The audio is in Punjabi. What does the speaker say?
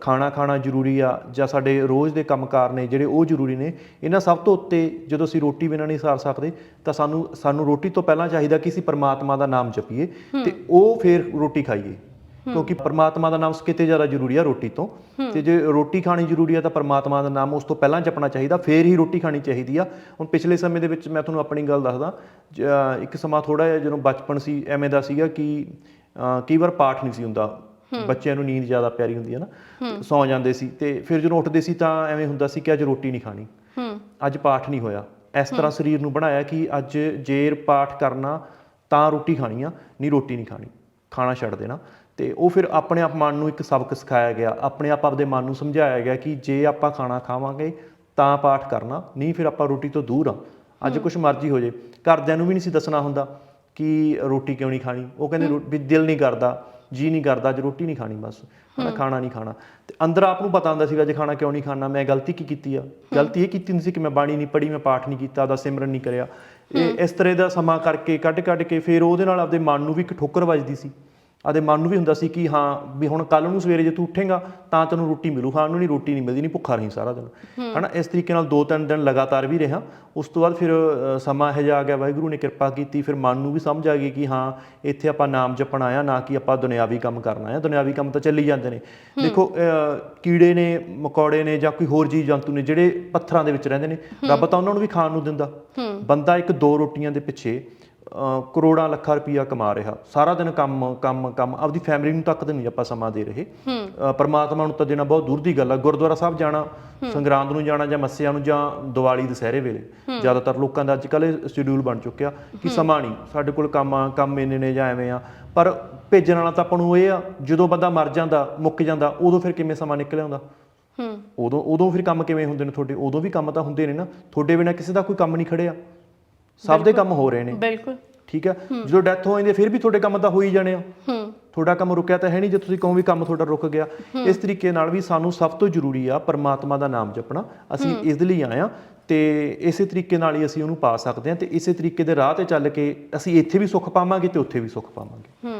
ਖਾਣਾ ਖਾਣਾ ਜ਼ਰੂਰੀ ਆ ਜਾਂ ਸਾਡੇ ਰੋਜ਼ ਦੇ ਕੰਮਕਾਰ ਨੇ ਜਿਹੜੇ ਉਹ ਜ਼ਰੂਰੀ ਨੇ ਇਹਨਾਂ ਸਭ ਤੋਂ ਉੱਤੇ ਜਦੋਂ ਅਸੀਂ ਰੋਟੀ ਬਿਨਾਂ ਨਹੀਂ ਸਾਰ ਸਕਦੇ ਤਾਂ ਸਾਨੂੰ ਸਾਨੂੰ ਰੋਟੀ ਤੋਂ ਪਹਿਲਾਂ ਚਾਹੀਦਾ ਕਿ ਅਸੀਂ ਪਰਮਾਤਮਾ ਦਾ ਨਾਮ ਜਪੀਏ ਤੇ ਉਹ ਫਿਰ ਰੋਟੀ ਖਾਈਏ। ਕਿਉਂਕਿ ਪਰਮਾਤਮਾ ਦਾ ਨਾਮ ਕਿਤੇ ਜ਼ਿਆਦਾ ਜ਼ਰੂਰੀ ਆ ਰੋਟੀ ਤੋਂ। ਤੇ ਜੇ ਰੋਟੀ ਖਾਣੀ ਜ਼ਰੂਰੀ ਆ ਤਾਂ ਪਰਮਾਤਮਾ ਦਾ ਨਾਮ ਉਸ ਤੋਂ ਪਹਿਲਾਂ ਜਪਣਾ ਚਾਹੀਦਾ ਫੇਰ ਹੀ ਰੋਟੀ ਖਾਣੀ ਚਾਹੀਦੀ ਆ। ਹੁਣ ਪਿਛਲੇ ਸਮੇਂ ਦੇ ਵਿੱਚ ਮੈਂ ਤੁਹਾਨੂੰ ਆਪਣੀ ਗੱਲ ਦੱਸਦਾ ਇੱਕ ਸਮਾਂ ਥੋੜਾ ਜਿਹਾ ਜਦੋਂ ਬਚਪਨ ਸੀ ਐਵੇਂ ਦਾ ਸੀਗਾ ਕਿ ਕਈ ਵਾਰ ਪਾਠ ਨਹੀਂ ਸੀ ਹੁੰਦਾ। ਬੱਚਿਆਂ ਨੂੰ ਨੀਂਦ ਜ਼ਿਆਦਾ ਪਿਆਰੀ ਹੁੰਦੀ ਹੈ ਨਾ। ਸੌਂ ਜਾਂਦੇ ਸੀ ਤੇ ਫਿਰ ਜਦੋਂ ਉੱਠਦੇ ਸੀ ਤਾਂ ਐਵੇਂ ਹੁੰਦਾ ਸੀ ਕਿ ਅੱਜ ਰੋਟੀ ਨਹੀਂ ਖਾਣੀ। ਅੱਜ ਪਾਠ ਨਹੀਂ ਹੋਇਆ। ਇਸ ਤਰ੍ਹਾਂ ਸਰੀਰ ਨੂੰ ਬਣਾਇਆ ਕਿ ਅੱਜ ਜੇਰ ਪਾਠ ਕਰਨਾ ਤਾਂ ਰੋਟੀ ਖਾਣੀ ਆ ਨਹੀਂ ਰੋਟੀ ਨਹੀਂ ਖਾਣੀ। ਖਾਣਾ ਛੱਡ ਦੇਣਾ। ਤੇ ਉਹ ਫਿਰ ਆਪਣੇ ਆਪ ਮਨ ਨੂੰ ਇੱਕ ਸਬਕ ਸਿਖਾਇਆ ਗਿਆ। ਆਪਣੇ ਆਪ ਆਪਦੇ ਮਨ ਨੂੰ ਸਮਝਾਇਆ ਗਿਆ ਕਿ ਜੇ ਆਪਾਂ ਖਾਣਾ ਖਾਵਾਂਗੇ ਤਾਂ ਪਾਠ ਕਰਨਾ ਨਹੀਂ ਫਿਰ ਆਪਾਂ ਰੋਟੀ ਤੋਂ ਦੂਰ ਆ। ਅੱਜ ਕੁਛ ਮਰਜ਼ੀ ਹੋ ਜੇ ਘਰਦਿਆਂ ਨੂੰ ਵੀ ਨਹੀਂ ਸੀ ਦੱਸਣਾ ਹੁੰਦਾ ਕਿ ਰੋਟੀ ਕਿਉਂ ਨਹੀਂ ਖਾਣੀ। ਉਹ ਕਹਿੰਦੇ ਵੀ ਦਿਲ ਨਹੀਂ ਕਰਦਾ। ਜੀ ਨਹੀਂ ਕਰਦਾ ਅੱਜ ਰੋਟੀ ਨਹੀਂ ਖਾਣੀ ਬਸ। ਹਨਾ ਖਾਣਾ ਨਹੀਂ ਖਾਣਾ। ਤੇ ਅੰਦਰ ਆਪ ਨੂੰ ਪਤਾ ਹੁੰਦਾ ਸੀਗਾ ਜੇ ਖਾਣਾ ਕਿਉਂ ਨਹੀਂ ਖਾਣਾ ਮੈਂ ਗਲਤੀ ਕੀ ਕੀਤੀ ਆ? ਗਲਤੀ ਇਹ ਕੀਤੀ ਹੁੰਦੀ ਸੀ ਕਿ ਮੈਂ ਬਾਣੀ ਨਹੀਂ ਪੜ੍ਹੀ ਮੈਂ ਪਾਠ ਨਹੀਂ ਕੀਤਾ ਦਾ ਸਿਮਰਨ ਨਹੀਂ ਕਰਿਆ। ਇਹ ਇਸ ਤਰ੍ਹਾਂ ਦਾ ਸਮਾਂ ਕਰਕੇ ਕੱਢ ਕੱਢ ਕੇ ਫਿਰ ਉਹਦੇ ਨਾਲ ਆਪਦੇ ਮਨ ਨੂੰ ਵੀ ਇੱਕ ਠੋਕਰ ਵੱਜਦੀ ਸੀ। ਆਦੇ ਮਨ ਨੂੰ ਵੀ ਹੁੰਦਾ ਸੀ ਕਿ ਹਾਂ ਵੀ ਹੁਣ ਕੱਲ ਨੂੰ ਸਵੇਰੇ ਜੇ ਤੂੰ ਉੱਠੇਗਾ ਤਾਂ ਤੈਨੂੰ ਰੋਟੀ ਮਿਲੂ। ਖਾਣ ਨੂੰ ਨਹੀਂ ਰੋਟੀ ਨਹੀਂ ਮਿਲਦੀ ਨਹੀਂ ਭੁੱਖਾ ਰਹੀ ਸਾਰਾ ਦਿਨ। ਹਨਾ ਇਸ ਤਰੀਕੇ ਨਾਲ ਦੋ ਤਿੰਨ ਦਿਨ ਲਗਾਤਾਰ ਵੀ ਰਿਹਾ। ਉਸ ਤੋਂ ਬਾਅਦ ਫਿਰ ਸਮਾਂ ਇਹ ਜਾ ਆ ਗਿਆ ਵਾਹਿਗੁਰੂ ਨੇ ਕਿਰਪਾ ਕੀਤੀ ਫਿਰ ਮਨ ਨੂੰ ਵੀ ਸਮਝ ਆ ਗਈ ਕਿ ਹਾਂ ਇੱਥੇ ਆਪਾਂ ਨਾਮ ਜਪਣ ਆਇਆ ਨਾ ਕਿ ਆਪਾਂ ਦੁਨਿਆਵੀ ਕੰਮ ਕਰਨਾ ਹੈ ਦੁਨਿਆਵੀ ਕੰਮ ਤਾਂ ਚੱਲੀ ਜਾਂਦੇ ਨੇ। ਦੇਖੋ ਕੀੜੇ ਨੇ ਮਕੌੜੇ ਨੇ ਜਾਂ ਕੋਈ ਹੋਰ ਜੀਵ ਜੰਤੂ ਨੇ ਜਿਹੜੇ ਪੱਥਰਾਂ ਦੇ ਵਿੱਚ ਰਹਿੰਦੇ ਨੇ ਰੱਬ ਤਾਂ ਉਹਨਾਂ ਨੂੰ ਵੀ ਖਾਣ ਨੂੰ ਦਿੰਦਾ। ਬੰਦਾ ਇੱਕ ਦੋ ਰੋਟੀਆਂ ਦੇ ਪਿੱਛੇ ਕਰੋੜਾਂ ਲੱਖਾਂ ਰੁਪਈਆ ਕਮਾ ਰਿਹਾ। ਸਾਰਾ ਦਿਨ ਕੰਮ ਕੰਮ ਕੰਮ। ਆਪਦੀ ਫੈਮਿਲੀ ਨੂੰ ਤੱਕ ਨਹੀਂ ਆਪਾਂ ਸਮਾਂ ਦੇ ਰਹੇ। ਪਰਮਾਤਮਾ ਨੂੰ ਤਾਂ ਦੇਣਾ ਬਹੁਤ ਦੂਰ ਦੀ ਗੱਲ ਆ। ਗੁਰਦੁਆਰਾ ਸਾਹਿਬ ਜਾਣਾ ਸੰਗਰਾਂਦ ਨੂੰ ਜਾਣਾ ਜਾਂ ਮੱਸਿਆ ਨੂੰ ਜਾਂ ਦੀਵਾਲੀ ਦੁਸਹਿਰੇ ਵੇਲੇ। ਜ਼ਿਆਦਾਤਰ ਲੋਕਾਂ ਦਾ ਅੱਜ ਕੱਲ੍ਹ ਸ਼ਡਿਊਲ ਬਣ ਚੁੱਕਿਆ ਕਿ ਸਮਾਂ ਨਹੀਂ। ਸਾਡੇ ਕੋਲ ਕੰਮ ਆ ਕੰਮ ਇੰਨੇ ਨੇ ਜਾਂ ਐਵੇਂ ਆ। ਪਰ ਭੇਜਣ ਵਾਲਾ ਤਾਂ ਆਪਾਂ ਨੂੰ ਇਹ ਆ ਜਦੋਂ ਬੰਦਾ ਮਰ ਜਾਂਦਾ ਮੁੱਕ ਜਾਂਦਾ ਉਦੋਂ ਫਿਰ ਕਿਵੇਂ ਸਮਾਂ ਨਿਕਲ ਆਉਂਦਾ? ਹੂੰ। ਉਦੋਂ ਉਦੋਂ ਫਿਰ ਕੰਮ ਕਿਵੇਂ ਹੁੰਦੇ ਨੇ ਤੁਹਾਡੇ? ਉਦੋਂ ਵੀ ਕੰਮ ਤਾਂ ਹੁੰਦੇ ਨੇ ਨਾ। ਤੁਹਾਡੇ ਬਿਨਾਂ ਕਿਸੇ ਦਾ ਕੋਈ ਕੰਮ ਨਹੀਂ ਖੜਿਆ। ਸਭ ਦੇ ਕੰਮ ਹੋ ਰਹੇ ਨੇ। ਬਿਲਕੁਲ। ਠੀਕ ਹੈ? ਜਦੋਂ ਡੈਥ ਹੋ ਜਾਂਦੀ ਹੈ ਫਿਰ ਵੀ ਤੁਹਾਡੇ ਕੰਮ ਤਾਂ ਹੋ ਹੀ ਜਾਣੇ ਆ। ਹੂੰ। ਤੁਹਾਡਾ ਕੰਮ ਰੁਕਿਆ ਤਾਂ ਹੈ ਨਹੀਂ ਜੇ ਤੁਸੀਂ ਕਹੋ ਵੀ ਕੰਮ ਤੁਹਾਡਾ ਰੁਕ ਗਿਆ। ਇਸ ਤਰੀਕੇ ਨਾਲ ਵੀ ਸਾਨੂੰ ਸਭ ਤੋਂ ਜ਼ਰੂਰੀ ਆ ਪਰਮਾਤਮਾ ਦਾ ਨਾਮ ਜਪਣਾ। ਅਸੀਂ ਇਸ ਲਈ ਆਏ ਆ ਤੇ ਇਸੇ ਤਰੀਕੇ ਨਾਲ ਹੀ ਅਸੀਂ ਉਹਨੂੰ ਪਾ ਸਕਦੇ ਹਾਂ ਤੇ ਇਸੇ ਤਰੀਕੇ ਦੇ ਰਾਹ ਤੇ ਚੱਲ ਕੇ ਅਸੀਂ ਇੱਥੇ ਵੀ ਸੁੱਖ ਪਾਵਾਂਗੇ ਤੇ ਉੱਥੇ ਵੀ ਸੁੱਖ ਪਾਵਾਂਗੇ।